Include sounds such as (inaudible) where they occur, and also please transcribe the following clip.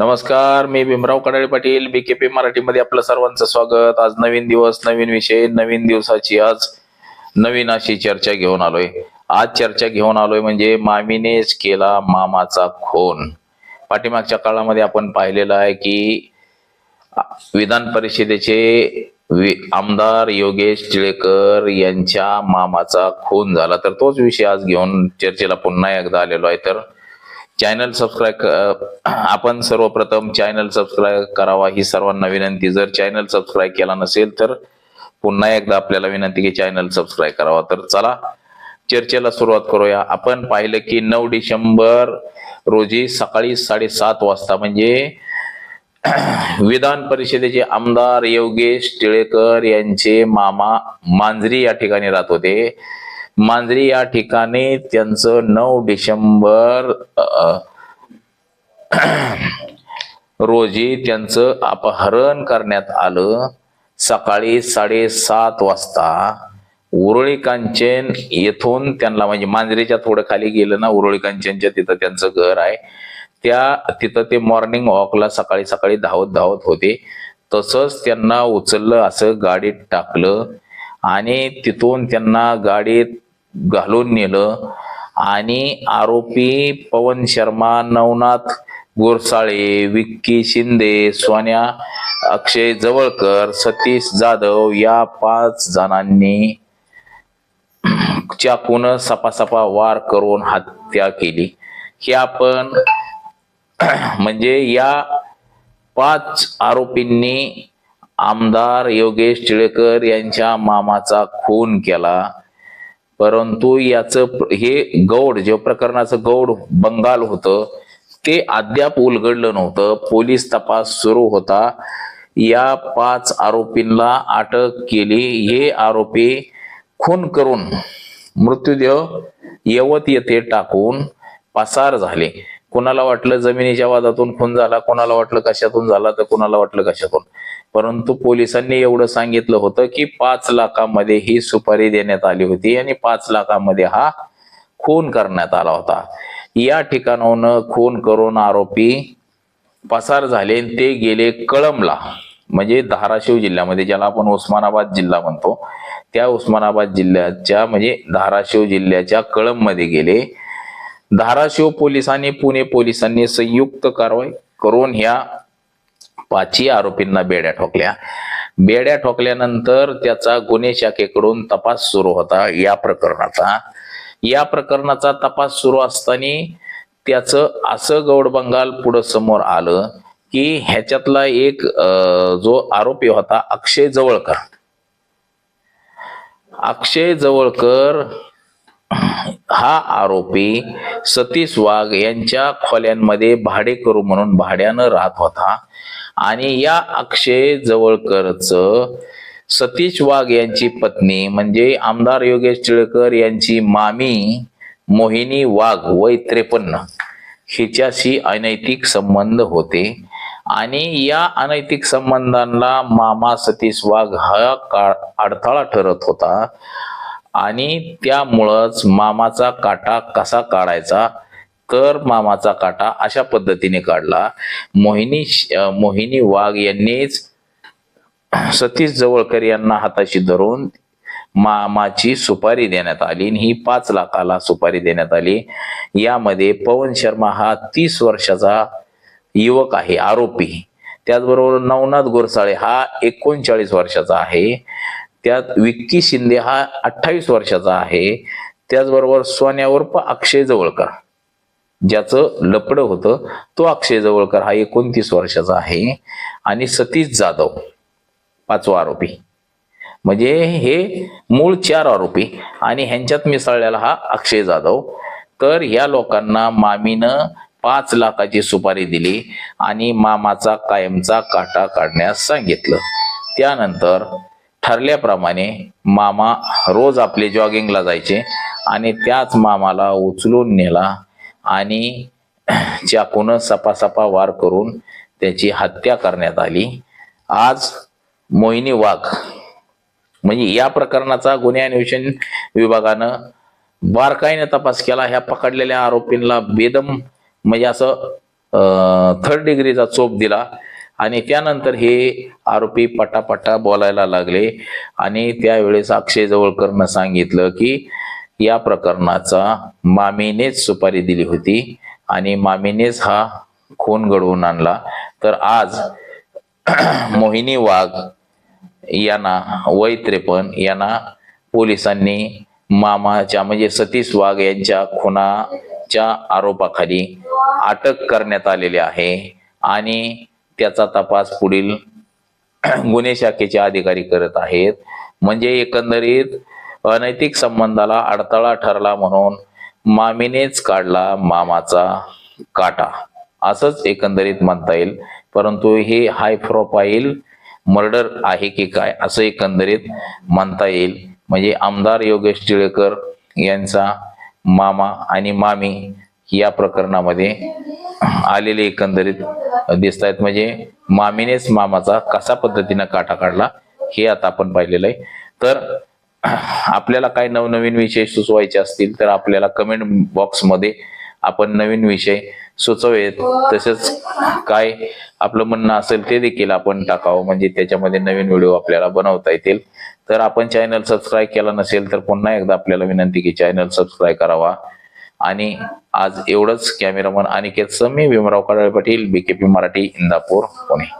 नमस्कार मी भीमराव कडाळे पाटील बीकेपी मराठीमध्ये आपलं सर्वांचं स्वागत. आज नवीन दिवस नवीन विषय नवीन दिवसाची आज नवीन अशी चर्चा घेऊन आलोय. आज चर्चा घेऊन आलोय म्हणजे मामीनेच केला मामाचा खून. पाठीमागच्या काळामध्ये आपण पाहिलेलं आहे की विधान परिषदेचे वि- आमदार योगेश टिळेकर यांच्या मामाचा खून झाला. तर तोच विषय आज घेऊन चर्चेला पुन्हा एकदा आलेलो आहे. तर चॅनल सबस्क्राईब आपण सर्वप्रथम चॅनल सबस्क्राईब करावा ही सर्वांना विनंती. जर चॅनल सबस्क्राईब केला नसेल तर पुन्हा एकदा आपल्याला विनंती की चॅनल सबस्क्राईब करावा. तर चला चर्चेला सुरुवात करूया. आपण पाहिलं की नऊ डिसेंबर रोजी सकाळी साडेसात वाजता म्हणजे (clears throat) विधान परिषदेचे आमदार योगेश टिळेकर यांचे मामा मांजरी या ठिकाणी राहत होते. मांजरी या ठिकाणी त्यांचं नऊ डिसेंबर (clears throat) रोजी त्यांचं अपहरण करण्यात आलं. सकाळी साडेसात वाजता उरळी कांचन येथून त्यांना म्हणजे मांजरीच्या थोडं खाली गेलं ना उरळी कांचनच्या तिथं त्यांचं घर आहे. त्या तिथं ते मॉर्निंग वॉकला सकाळी सकाळी धावत धावत होते. तसंच त्यांना उचललं असं गाडीत टाकलं. आणि तिथून त्यांना गाडीत घालून नेलं. आणि आरोपी पवन शर्मा नवनाथ गोरसाळे विक्की शिंदे सोन्या अक्षय जवळकर सतीश जाधव या पाच जणांनी चाकून सपासपा वार करून हत्या केली. हे आपण (clears throat) म्हणजे या पाच आरोपींनी आमदार योगेश टिळेकर यांच्या मामाचा खून केला. परंतु याचं हे गौड जे प्रकरणाचं गौड बंगाल होतं ते अद्याप उलगडलं नव्हतं. पोलीस तपास सुरू होता. या पाच आरोपींना अटक केली. हे आरोपी खून करून मृत्यूदेह यवत येथे टाकून पसार झाले. कोणाला वाटलं जमिनीच्या वादातून खून झाला कोणाला वाटलं कशातून झाला तर कोणाला वाटलं कशातून? परंतु पोलिसांनी एवढं सांगितलं होतं की पाच लाखामध्ये ही सुपारी देण्यात आली होती आणि पाच लाखामध्ये हा खून करण्यात आला होता. या ठिकाणाहून खून करून आरोपी पसार झाले ते गेले कळमला म्हणजे धाराशिव जिल्ह्यामध्ये ज्याला आपण उस्मानाबाद जिल्हा म्हणतो. त्या उस्मानाबाद जिल्ह्याच्या म्हणजे धाराशिव जिल्ह्याच्या कळममध्ये गेले. धाराशिव पोलिसांनी पुणे पोलिसांनी संयुक्त कारवाई करून ह्या पाचही आरोपींना बेड्या ठोकल्या. बेड्या ठोकल्यानंतर त्याचा गुन्हे शाखेकडून तपास सुरू होता या प्रकरणाचा. या प्रकरणाचा तपास सुरू असताना त्याचं असं गौड बंगाल पुढं समोर आलं की ह्याच्यातला एक अं, जो आरोपी होता अक्षय जवळकर. अक्षय जवळकर हा आरोपी सतीश वाघ यांच्या खोल्यांमध्ये भाडेकरू म्हणून भाड्यानं राहत होता. आणि या अक्षय जवळकरच सतीश वाघ यांची पत्नी म्हणजे आमदार योगेश टिळकर यांची मामी मोहिनी वाघ वय त्रेपन्न हिच्याशी अनैतिक संबंध होते. आणि या अनैतिक संबंधांना मामा सतीश वाघ हा काळ अडथळा ठरत होता. आणि त्यामुळंच मामाचा काटा कसा काढायचा कर मामाचा काटा अशा पद्धतीने काढला. मोहिनी मोहिनी वाघ यांनीच सतीश जवळकर यांना हाताशी धरून मामाची सुपारी देण्यात आली आणि ही पाच लाखाला सुपारी देण्यात आली. यामध्ये पवन शर्मा हा तीस वर्षाचा युवक आहे आरोपी. त्याचबरोबर नवनाथ गोरसाळे हा एकोणचाळीस वर्षाचा आहे. त्यात विक्की शिंदे हा अठ्ठावीस वर्षाचा आहे. त्याचबरोबर सोन्या उर्फ अक्षय जवळकर. ज्याचं लपडं होतं तो अक्षय जवळकर हा एकोणतीस वर्षाचा आहे. आणि सतीश जाधव पाचवा आरोपी. म्हणजे हे मूळ चार आरोपी. आणि ह्यांच्यात मिसळलेला हा अक्षय जाधव. तर या लोकांना मामीनं पाच लाखाची सुपारी दिली आणि मामाचा कायमचा काटा काढण्यास सांगितलं. त्यानंतर ठरल्याप्रमाणे मामा रोज आपले जॉगिंगला जायचे आणि त्याच मामाला उचलून नेला. आणि चाकून सपासपा वार करून त्याची हत्या करण्यात आली. आज मोहिनी वाघ म्हणजे या प्रकरणाचा गुन्हे अन्वेषण विभागानं बारकाईने तपास केला. ह्या पकडलेल्या आरोपींना बेदम म्हणजे असं थर्ड डिग्रीचा चोप दिला. आणि त्यानंतर हे आरोपी पटापटा बोलायला लागले. आणि त्यावेळेस अक्षय जवळकरनं सांगितलं की या प्रकरणाचा मामीनेच सुपारी दिली होती आणि मामीनेच हा खून घडवून आणला. तर आज (clears throat) मोहिनी वाघ यांना वय त्रेपन्न यांना पोलिसांनी मामाच्या म्हणजे सतीश वाघ यांच्या खुनाच्या आरोपाखाली अटक करण्यात आलेली आहे आणि त्याचा तपास पुढील (clears throat) गुन्हे शाखेचे अधिकारी करत आहेत. म्हणजे एकंदरीत अनैतिक संबंधाला अडथळा ठरला म्हणून मामीनेच काढला मामाचा काटा. असंच एकंदरीत म्हणता येईल. परंतु हे हाय प्रोफाईल मर्डर आहे की काय असं एकंदरीत म्हणता येईल. म्हणजे आमदार योगेश टिळेकर यांचा मामा आणि मामी या प्रकरणामध्ये आलेले एकंदरीत दिसत आहेत. म्हणजे मामीनेच मामाचा कसा पद्धतीनं काटा काढला हे आता आपण पाहिलेलं आहे. तर आपल्याला काय नवनवीन विषय सुचवायचे असतील तर आपल्याला कमेंट बॉक्समध्ये आपण नवीन विषय सुचवेत. तसेच काय आपलं म्हणणं असेल ते देखील आपण टाकावं. म्हणजे त्याच्यामध्ये नवीन व्हिडिओ आपल्याला बनवता येतील. तर आपण चॅनल सबस्क्राईब केला नसेल तर पुन्हा एकदा आपल्याला विनंती की चॅनल सबस्क्राईब करावा. आणि आज एवढंच. Cameraman Aniket Sami Bhimrao Kadale Patil B K P Marathi Indapur Pune.